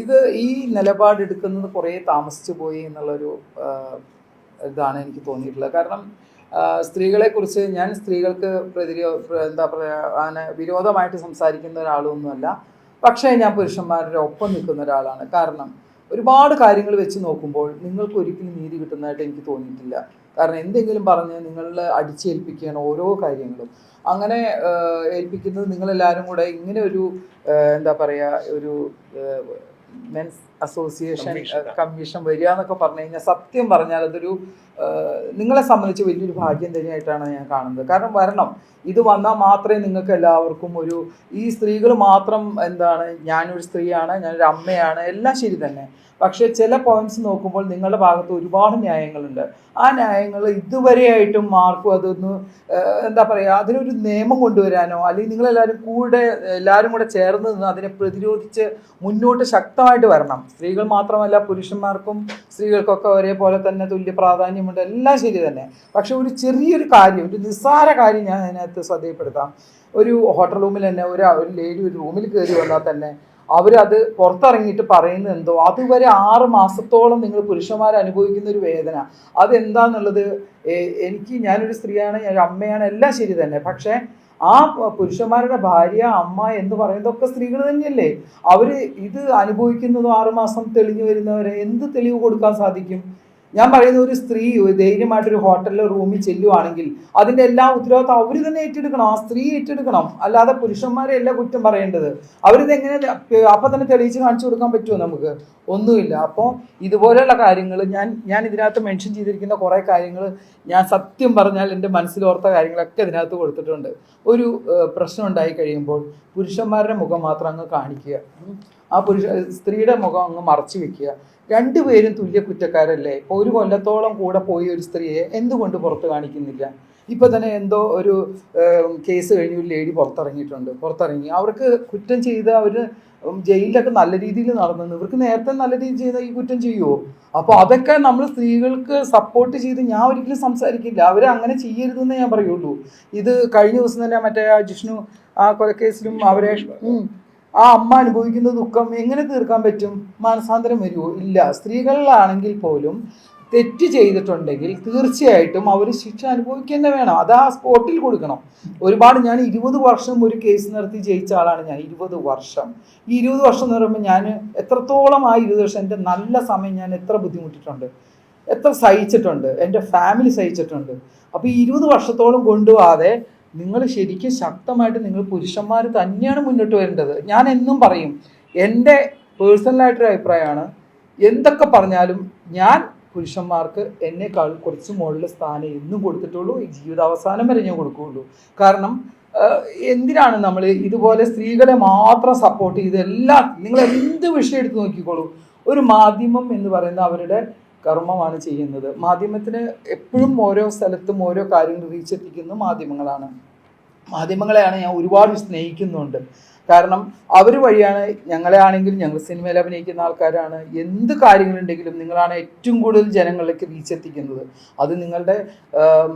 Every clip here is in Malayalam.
ഇത് ഈ നിലപാടെടുക്കുന്നത് കുറേ താമസിച്ചു പോയി എന്നുള്ളൊരു ഇതാണ് എനിക്ക് തോന്നിയിട്ടുള്ളത്. കാരണം സ്ത്രീകളെ സ്ത്രീകളെക്കുറിച്ച് ഞാൻ സ്ത്രീകൾക്ക് പ്രതിരോ എന്താ പറയുക അങ്ങനെ വിരോധമായിട്ട് സംസാരിക്കുന്ന ഒരാളൊന്നുമല്ല. പക്ഷേ ഞാൻ പുരുഷന്മാരുടെ ഒപ്പം നിൽക്കുന്ന ഒരാളാണ്. കാരണം ഒരുപാട് കാര്യങ്ങൾ വെച്ച് നോക്കുമ്പോൾ നിങ്ങൾക്ക് ഒരിക്കലും നീതി കിട്ടുന്നതായിട്ട് എനിക്ക് തോന്നിയിട്ടില്ല. കാരണം എന്തെങ്കിലും പറഞ്ഞ് നിങ്ങൾ അടിച്ചേൽപ്പിക്കുകയാണ് ഓരോ കാര്യങ്ങളും. അങ്ങനെ ഏൽപ്പിക്കുന്നത് നിങ്ങളെല്ലാവരും കൂടെ ഇങ്ങനെ ഒരു എന്താ പറയുക ഒരു മെൻസ് അസോസിയേഷൻ കമ്മീഷൻ വരിക എന്നൊക്കെ പറഞ്ഞു കഴിഞ്ഞാൽ സത്യം പറഞ്ഞാൽ അതൊരു നിങ്ങളെ സംബന്ധിച്ച് വലിയൊരു ഭാഗ്യം തന്നെയായിട്ടാണ് ഞാൻ കാണുന്നത്. കാരണം വരണം ഇത് വന്നാൽ മാത്രമേ നിങ്ങൾക്ക് എല്ലാവർക്കും ഒരു ഈ സ്ത്രീകൾ മാത്രം എന്താണ് ഞാനൊരു സ്ത്രീയാണ് ഞാനൊരു അമ്മയാണ് എല്ലാം ശരി തന്നെ. പക്ഷേ ചില പോയിന്റ്സ് നോക്കുമ്പോൾ നിങ്ങളുടെ ഭാഗത്ത് ഒരുപാട് ന്യായങ്ങളുണ്ട്. ആ ന്യായങ്ങൾ ഇതുവരെയായിട്ടും മാർക്കും അതൊന്ന് എന്താ പറയുക അതിനൊരു നിയമം കൊണ്ടുവരാനോ അല്ലെങ്കിൽ നിങ്ങളെല്ലാവരും കൂടെ എല്ലാവരും കൂടെ ചേർന്ന് നിന്ന് അതിനെ പ്രതിരോധിച്ച് മുന്നോട്ട് ശക്തമായിട്ട് വരണം. സ്ത്രീകൾ മാത്രമല്ല പുരുഷന്മാർക്കും സ്ത്രീകൾക്കൊക്കെ ഒരേപോലെ തന്നെ തുല്യ പ്രാധാന്യമുണ്ട്. എല്ലാം ശരി തന്നെ. പക്ഷെ ഒരു ചെറിയൊരു കാര്യം ഒരു നിസ്സാര കാര്യം ഞാൻ അതിനകത്ത് ശ്രദ്ധയപ്പെടുത്താം ഒരു ഹോട്ടൽ റൂമിൽ തന്നെ ഒരു ലേഡി ഒരു റൂമിൽ കയറി വന്നാൽ തന്നെ അവരത് പുറത്തിറങ്ങിയിട്ട് പറയുന്നത് എന്തോ? അതുവരെ ആറ് മാസത്തോളം നിങ്ങൾ പുരുഷന്മാർ അനുഭവിക്കുന്ന ഒരു വേദന. അതെന്താന്നുള്ളത്? എനിക്ക് ഞാനൊരു സ്ത്രീയാണ് ഞാൻ അമ്മയാണ് എല്ലാം ശരി തന്നെ. പക്ഷേ ആ പുരുഷന്മാരുടെ ഭാര്യ അമ്മ എന്ന് പറയുന്നതൊക്കെ സ്ത്രീകൾ തന്നെയല്ലേ? അവർ ഇത് അനുഭവിക്കുന്നതും ആറുമാസം തെളിഞ്ഞു വരുന്നവരെ എന്ത് തെളിവ് കൊടുക്കാൻ സാധിക്കും? ഞാൻ പറയുന്ന ഒരു സ്ത്രീ ധൈര്യമായിട്ടൊരു ഹോട്ടലിലോ റൂമിൽ ചെല്ലുവാണെങ്കിൽ അതിന്റെ എല്ലാ ഉത്തരവാദിത്വം അവർ തന്നെ ഏറ്റെടുക്കണം. ആ സ്ത്രീ ഏറ്റെടുക്കണം. അല്ലാതെ പുരുഷന്മാരെ അല്ല കുറ്റം പറയേണ്ടത്. അവരിത് എങ്ങനെ അപ്പൊ തന്നെ തെളിയിച്ച് കാണിച്ചു കൊടുക്കാൻ പറ്റുമോ നമുക്ക്? ഒന്നുമില്ല. അപ്പോൾ ഇതുപോലെയുള്ള കാര്യങ്ങൾ ഞാൻ ഞാൻ ഇതിനകത്ത് മെൻഷൻ ചെയ്തിരിക്കുന്ന കുറേ കാര്യങ്ങൾ ഞാൻ സത്യം പറഞ്ഞാൽ എന്റെ മനസ്സിലോർത്ത കാര്യങ്ങളൊക്കെ ഇതിനകത്ത് കൊടുത്തിട്ടുണ്ട്. ഒരു പ്രശ്നം ഉണ്ടായി കഴിയുമ്പോൾ പുരുഷന്മാരുടെ മുഖം മാത്രം അങ്ങ് കാണിക്കുക. ആ പുരുഷ സ്ത്രീയുടെ മുഖം അങ്ങ് മറച്ചു വെക്കുക. രണ്ടുപേരും തുല്യ കുറ്റക്കാരല്ലേ? ഇപ്പോൾ ഒരു കൊല്ലത്തോളം കൂടെ പോയി ഒരു സ്ത്രീയെ എന്തുകൊണ്ട് പുറത്ത് കാണിക്കുന്നില്ല? ഇപ്പൊ തന്നെ എന്തോ ഒരു കേസ് കഴിഞ്ഞ് ഒരു ലേഡി പുറത്തിറങ്ങിയിട്ടുണ്ട്. പുറത്തിറങ്ങി. അവർക്ക് കുറ്റം ചെയ്ത അവർ ജയിലിലൊക്കെ നല്ല രീതിയിൽ നടന്നു ഇവർക്ക് നേരത്തെ നല്ല രീതിയിൽ ചെയ്ത ഈ കുറ്റം ചെയ്യുമോ അപ്പോൾ അതൊക്കെ നമ്മൾ സ്ത്രീകൾക്ക് സപ്പോർട്ട് ചെയ്ത് ഞാൻ ഒരിക്കലും സംസാരിക്കില്ല. അവർ അങ്ങനെ ചെയ്യരുതെന്ന് ഞാൻ പറയുള്ളൂ. ഇത് കഴിഞ്ഞ ദിവസം തന്നെ മറ്റേ ആ ജിഷ്ണു ആ കൊലക്കേസിലും അവരെ ആ അമ്മ അനുഭവിക്കുന്ന ദുഃഖം എങ്ങനെ തീർക്കാൻ പറ്റും? മാനസാന്തരം വരുമോ ഇല്ല. സ്ത്രീകളിലാണെങ്കിൽ പോലും തെറ്റ് ചെയ്തിട്ടുണ്ടെങ്കിൽ തീർച്ചയായിട്ടും അവർ ശിക്ഷ അനുഭവിക്കുക വേണം. അത് ആ സ്പോട്ടിൽ കൊടുക്കണം. ഒരുപാട് ഞാൻ ഇരുപത് വർഷം ഒരു കേസ് നടത്തി ജയിച്ച ആളാണ് ഞാൻ. ഇരുപത് വർഷം. ഈ ഇരുപത് വർഷം എന്ന് പറയുമ്പോൾ ഞാൻ എത്രത്തോളം ആ ഇരുപത് വർഷം എന്റെ നല്ല സമയം ഞാൻ എത്ര ബുദ്ധിമുട്ടിട്ടുണ്ട് എത്ര സഹിച്ചിട്ടുണ്ട്. എന്റെ ഫാമിലി സഹിച്ചിട്ടുണ്ട്. അപ്പോൾ ഈ ഇരുപത് വർഷത്തോളം കൊണ്ടുപോകാതെ നിങ്ങൾ ശരിക്കും ശക്തമായിട്ട് നിങ്ങൾ പുരുഷന്മാർ തന്നെയാണ് മുന്നോട്ട് വരേണ്ടത്. ഞാൻ എന്നും പറയും എന്റെ പേഴ്സണലായിട്ടൊരു അഭിപ്രായമാണ്. എന്തൊക്കെ പറഞ്ഞാലും ഞാൻ പുരുഷന്മാർക്ക് എന്നെക്കാൾ കുറച്ച് മുകളിൽ സ്ഥാനം എന്നും കൊടുത്തിട്ടുള്ളൂ ഈ ജീവിതാവസാനം വരെ ഞാൻ കൊടുക്കുകയുള്ളൂ. കാരണം എന്തിനാണ് നമ്മൾ ഇതുപോലെ സ്ത്രീകളെ മാത്രം സപ്പോർട്ട് ചെയ്ത് എല്ലാ നിങ്ങൾ എന്ത് വിഷയം എടുത്ത് നോക്കിക്കോളൂ. ഒരു മാധ്യമം എന്ന് പറയുന്ന അവരുടെ കർമ്മമാണ് ചെയ്യുന്നത്. മാധ്യമത്തിന് എപ്പോഴും ഓരോ സ്ഥലത്തും ഓരോ കാര്യങ്ങൾ റീച്ച് എത്തിക്കുന്ന മാധ്യമങ്ങളാണ്. മാധ്യമങ്ങളെയാണ് ഞാൻ ഒരുപാട് സ്നേഹിക്കുന്നുണ്ട്. കാരണം അവർ വഴിയാണ് ഞങ്ങളെ ആണെങ്കിലും ഞങ്ങൾ സിനിമയിൽ അഭിനയിക്കുന്ന ആൾക്കാരാണ്. എന്ത് കാര്യങ്ങളുണ്ടെങ്കിലും നിങ്ങളാണ് ഏറ്റവും കൂടുതൽ ജനങ്ങളിലേക്ക് റീച്ച് എത്തിക്കുന്നത്. അത് നിങ്ങളുടെ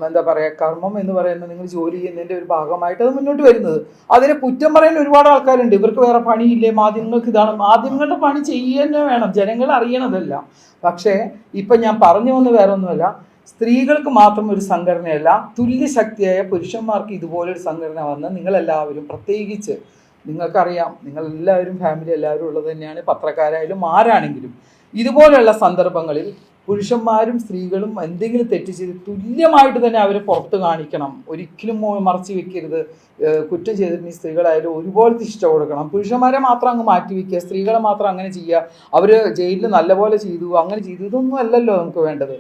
എന്താ പറയുക കർമ്മം എന്ന് പറയുന്നത് നിങ്ങൾ ജോലി ചെയ്യുന്നതിന്റെ ഒരു ഭാഗമായിട്ട് അത് മുന്നോട്ട് വരുന്നത്. അതിനെ കുറ്റം പറയാൻ ഒരുപാട് ആൾക്കാരുണ്ട്. ഇവർക്ക് വേറെ പണിയില്ലേ? മാധ്യമങ്ങൾക്ക് ഇതാണ്. മാധ്യമങ്ങളുടെ പണി ചെയ്യുക വേണം. ജനങ്ങൾ അറിയണതല്ല. പക്ഷേ ഇപ്പം ഞാൻ പറഞ്ഞു വന്ന് വേറെ ഒന്നുമല്ല. സ്ത്രീകൾക്ക് മാത്രം ഒരു സംഘടനയല്ല. തുല്യശക്തിയായ പുരുഷന്മാർക്ക് ഇതുപോലൊരു സംഘടന വന്ന് നിങ്ങളെല്ലാവരും പ്രത്യേകിച്ച് നിങ്ങൾക്കറിയാം നിങ്ങൾ എല്ലാവരും ഫാമിലി എല്ലാവരും ഉള്ളത് തന്നെയാണ് പത്രക്കാരായാലും ആരാണെങ്കിലും. ഇതുപോലെയുള്ള സന്ദർഭങ്ങളിൽ പുരുഷന്മാരും സ്ത്രീകളും എന്തെങ്കിലും തെറ്റ് ചെയ്ത് തുല്യമായിട്ട് തന്നെ അവരെ പുറത്ത് കാണിക്കണം. ഒരിക്കലും മറച്ചു വെക്കരുത്. കുറ്റം ചെയ്തിട്ട് സ്ത്രീകളായാലും ഒരുപോലത്തെ ഇഷ്ടം കൊടുക്കണം. പുരുഷന്മാരെ മാത്രം അങ്ങ് മാറ്റി വെക്കുക സ്ത്രീകളെ മാത്രം അങ്ങനെ ചെയ്യുക. അവർ ജയിലിൽ നല്ലപോലെ ചെയ്തു അങ്ങനെ ചെയ്തു ഇതൊന്നും അല്ലല്ലോ നമുക്ക് വേണ്ടത്.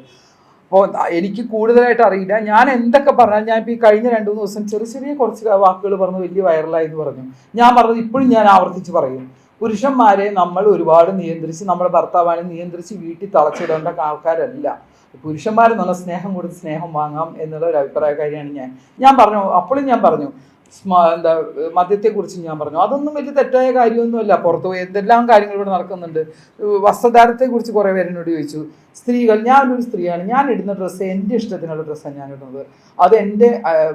അപ്പോൾ എനിക്ക് കൂടുതലായിട്ട് അറിയില്ല. ഞാൻ എന്തൊക്കെ പറഞ്ഞാൽ ഞാൻ ഇപ്പോൾ ഈ കഴിഞ്ഞ രണ്ട് മൂന്ന് ദിവസം ചെറിയ ചെറിയ കുറച്ച് വാക്കുകൾ പറഞ്ഞ് വലിയ വൈറലായി എന്ന് പറഞ്ഞു. ഞാൻ പറഞ്ഞത് ഇപ്പോഴും ഞാൻ ആവർത്തിച്ച് പറയും. പുരുഷന്മാരെ നമ്മൾ ഒരുപാട് നിയന്ത്രിച്ച് നമ്മുടെ ഭർത്താവാനെ നിയന്ത്രിച്ച് വീട്ടിൽ തളച്ചിടേണ്ട ആൾക്കാരല്ല. പുരുഷന്മാർ നല്ല സ്നേഹം കൊടുത്ത് സ്നേഹം വാങ്ങാം എന്നുള്ള ഒരു അഭിപ്രായക്കാരിയാണ് ഞാൻ. ഞാൻ പറഞ്ഞു അപ്പോഴും ഞാൻ പറഞ്ഞു എന്താ മദ്യത്തെക്കുറിച്ച് ഞാൻ പറഞ്ഞു. അതൊന്നും വലിയ തെറ്റായ കാര്യമൊന്നുമല്ല. പുറത്ത് പോയി എന്തെല്ലാം കാര്യങ്ങൾ ഇവിടെ നടക്കുന്നുണ്ട്. വസ്ത്രധാരത്തെക്കുറിച്ച് കുറേ പേര് എന്നോട് ചോദിച്ചു. സ്ത്രീകൾ ഞാനൊരു സ്ത്രീയാണ്. ഞാൻ ഇടുന്ന ഡ്രസ്സ് എന്റെ ഇഷ്ടത്തിനുള്ള ഡ്രസ്സാണ് ഞാൻ ഇടുന്നത്. അത് എന്റെ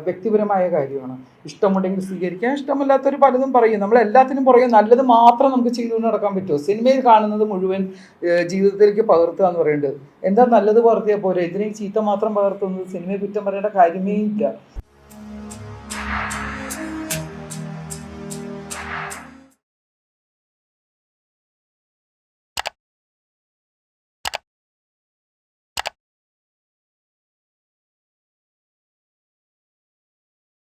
വ്യക്തിപരമായ കാര്യമാണ്. ഇഷ്ടമുണ്ടെങ്കിൽ സ്വീകരിക്കാൻ ഇഷ്ടമല്ലാത്തവർ പലതും പറയും. നമ്മൾ എല്ലാത്തിനും പുറകെ നല്ലത് മാത്രം നമുക്ക് ചെയ്തുകൊണ്ട് നടക്കാൻ പറ്റുമോ? സിനിമയിൽ കാണുന്നത് മുഴുവൻ ജീവിതത്തിലേക്ക് പകർത്തുക എന്ന് പറയുന്നത് എന്താ നല്ലത് പകർത്തിയാൽ പോരെ? ഇതിനെ ചീത്ത മാത്രം പകർത്തുന്നത് സിനിമയെ കുറ്റം പറയേണ്ട കാര്യമേ ഇല്ല.